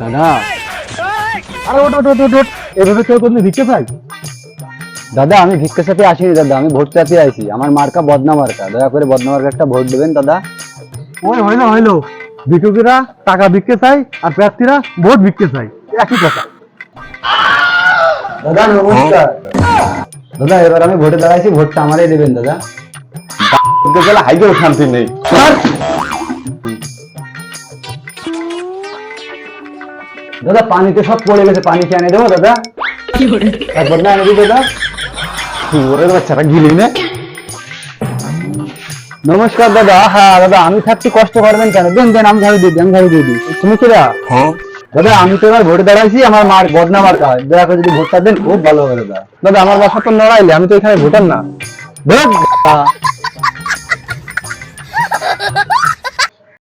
দাদা। আরে ওট ওট ওট ওট, ওট এভাবে কেউ কোনদিন ভিক্ষে পাই দাদা আমি ভিক্ষা সাথে আসিনি দাদা। আমি ভোট চাতে আইছি। আমার মার্কা বদনা মার্কা দয়া করে বদনা মার্কা একটা ভোট দেবেন দাদা। ওই হইল হইল। ভিক্ষুকেরা টাকা ভিক্ষে চাই আর প্রার্থীরা ভোট ভিক্ষে চাই একই কথা। দাদা নমস্কার। দাদা এবার আমি ভোটে দাঁড়াইছি ভোটটা আমারই দেবেন দাদা। গেলে হাইগেও শান্তি নেই। দাদা পানিতে সব পড়ে গেছে পানি কি এনে দেবো দাদা। একবার না এনে দিই দাদা। ওরে বাচ্চারা গিলি না। নমস্কার দাদা। হ্যাঁ দাদা আমি থাকতে কষ্ট করবেন কেন? দেন দেন আমি ঝাড়ু দিই আমি ঝাড়ু দিয়ে দিই। তুমি কিরা দাদা? আমি তো এবার ভোটে দাঁড়াইছি আমার মার বদনা মার্কা হয় দয়া করে যদি ভোটটা দেন খুব ভালো হবে দাদা। দাদা আমার বাসা তো নড়াইলে আমি তো এখানে ভোটার না। দাদা।